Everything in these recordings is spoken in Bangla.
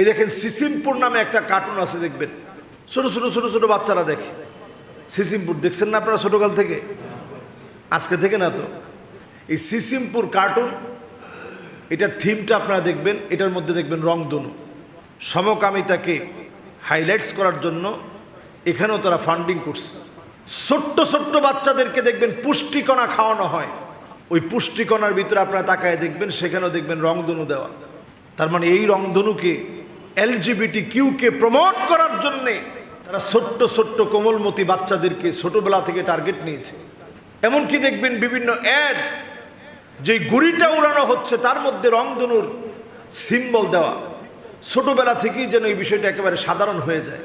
এই দেখেন সিসিমপুর নামে একটা কার্টুন আছে, দেখবেন। ছোট ছোট ছোট ছোট বাচ্চারা দেখে। সিসিমপুর, দেখছেন না আপনারা ছোটকাল থেকে? আজকে থেকে না তো? এই সিসিমপুর কার্টুন এটার থিমটা আপনারা দেখবেন, এটার মধ্যে দেখবেন রংধনু সমকামিতাকে হাইলাইটস করার জন্য এখানেও তারা ফান্ডিং করছে। ছোট্ট ছোট্ট বাচ্চাদেরকে দেখবেন পুষ্টিকণা খাওয়ানো হয়। ওই পুষ্টিকণার ভিতরে আপনারা তাকায় দেখবেন, সেখানেও দেখবেন রংধনু দেওয়া। তার মানে এই রংধনুকে এলজিবিটি কিউকে প্রমোট করার জন্যে তারা ছোট্ট ছোট্ট কোমলমতি বাচ্চাদেরকে ছোটবেলা থেকে টার্গেট নিয়েছে। এমনকি দেখবেন বিভিন্ন অ্যাড যে গুড়িটা উড়ানো হচ্ছে, তার মধ্যে রংধনুর সিম্বল দেওয়া। ছোটবেলা থেকেই যেন এই বিষয়টা একেবারে সাধারণ হয়ে যায়।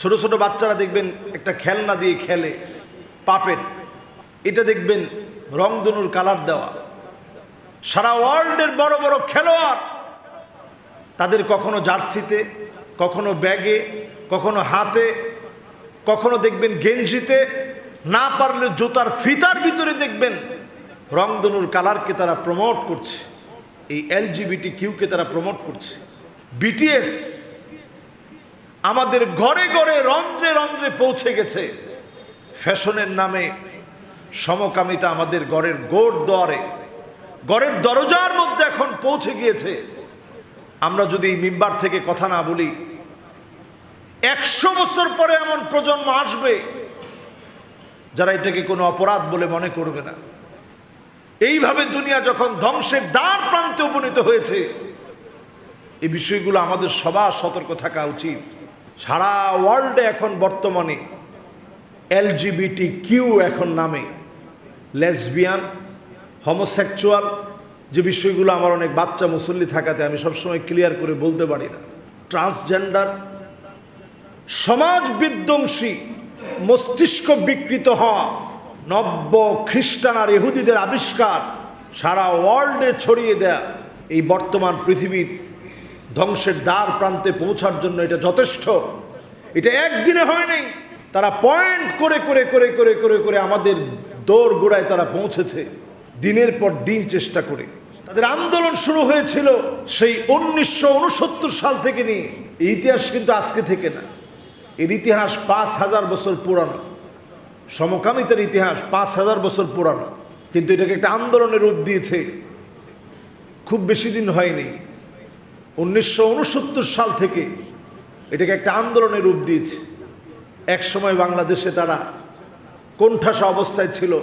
ছোট ছোট বাচ্চারা দেখবেন একটা খেলনা দিয়ে খেলে, পাপেট। এটা দেখবেন রংধনুর কালার দেওয়া। সারা ওয়ার্ল্ডের বড় বড় খেলোয়াড় তাদের কখনো জার্সিতে, কখনো ব্যাগে, কখনো হাতে, কখনো দেখবেন গেঞ্জিতে, না পারলে জুতার ফিতার ভিতরে দেখবেন রংধনুর কালারকে তারা প্রমোট করছে। এই এলজিবিটি কিউকে তারা প্রমোট করছে। বিটিএস আমাদের ঘরে ঘরে, রন্ধ্রে রন্ধ্রে পৌঁছে গেছে। ফ্যাশনের নামে সমকামিতা আমাদের ঘরের গোড় দরে ঘরের দরজার মধ্যে এখন পৌঁছে গিয়েছে। আমরা যদি মিম্বার থেকে কথা না বলি, একশো বছর পরে এমন প্রজন্ম আসবে যারা এটাকে কোনো অপরাধ বলে মনে করবে না। এইভাবে দুনিয়া যখন ধ্বংসের দ্বার প্রান্তে উপনীত হয়েছে, এই বিষয়গুলো আমাদের সবার সতর্ক থাকা উচিত। সারা ওয়ার্ল্ডে এখন বর্তমানে এলজিবিটি কিউ এখন নামে। লেসবিয়ান, হোমোসেক্সুয়াল যে বিষয়গুলো আমার অনেক বাচ্চা মুসল্লি থাকাতে আমি সবসময় ক্লিয়ার করে বলতে পারি না। ট্রান্সজেন্ডার সমাজ বিধ্বংসী মস্তিষ্ক বিকৃত হওয়া, নব্য খ্রিস্টান আর ইহুদিদের আবিষ্কার সারা ওয়ার্ল্ডে ছড়িয়ে দেয়া এই বর্তমান পৃথিবীর ধ্বংসের দ্বার প্রান্তে পৌঁছার জন্য এটা যথেষ্ট। এটা একদিনে হয় নাই, তারা পয়েন্ট করে করে করে করে করে করে আমাদের দৌড় গোড়ায় তারা পৌঁছেছে। দিনের পর দিন চেষ্টা করে। তাদের আন্দোলন শুরু হয়েছিল সেই উনিশশো ঊনসত্তর সাল থেকে নিয়ে। এই ইতিহাস কিন্তু আজকে থেকে না। এর ইতিহাস পাঁচ হাজার বছর পুরানো। সমকামিতার ইতিহাস পাঁচ হাজার বছর পুরানো। কিন্তু এটাকে একটা আন্দোলনের রূপ দিয়েছে। খুব বেশি দিন হয়নি। উনিশশো ঊনসত্তর সাল থেকে এটাকে একটা আন্দোলনের রূপ দিয়েছে। এক সময় বাংলাদেশে তারা কোণঠাসা অবস্থায় ছিল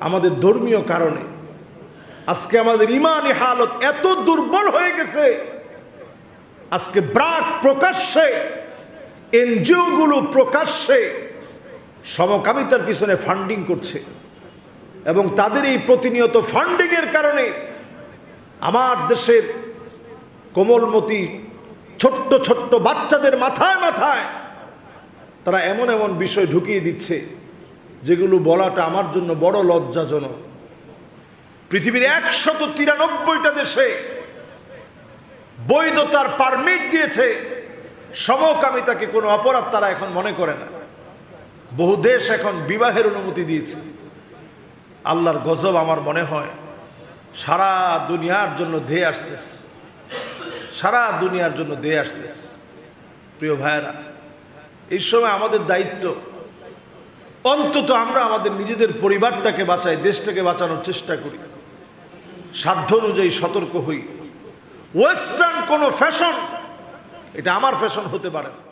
আমাদের ধর্মীয় কারণে। আজকে আমাদের ইমানি হালত এত দুর্বল হয়ে গেছে। আজকে ব্রাক প্রকাশ্যে, এনজিওগুলো প্রকাশ্যে সমকামিতার পিছনে ফান্ডিং করছে এবং তাদের এই প্রতিনিয়ত ফান্ডিংয়ের কারণে আমার দেশের কোমলমতি ছোট্ট ছোট্ট বাচ্চাদের মাথায় মাথায় তারা এমন এমন বিষয় ঢুকিয়ে দিচ্ছে যেগুলো বলাটা আমার জন্য বড় লজ্জাজনক। পৃথিবীর একশত তিরানব্বইটা দেশে বৈধতার পারমিট দিয়েছে। সমকামিতাকে কোনো অপরাধ তারা এখন মনে করে না। বহু দেশ এখন বিবাহের অনুমতি দিয়েছে। আল্লাহর গজব আমার মনে হয়। সারা দুনিয়ার জন্য ধেয়ে আসতেছে। সারা দুনিয়ার জন্য ধেয়ে আসতেছে। প্রিয় ভাইয়েরা, এই সময় আমাদের দায়িত্ব অন্তত আমরা আমাদের নিজেদের পরিবারটাকে বাঁচাই, দেশটাকে বাঁচানোর চেষ্টা করি। সাধ্য অনুযায়ী সতর্ক হই। ওয়েস্টার্ন কোনো ফ্যাশন এটা আমার ফ্যাশন হতে পারে না।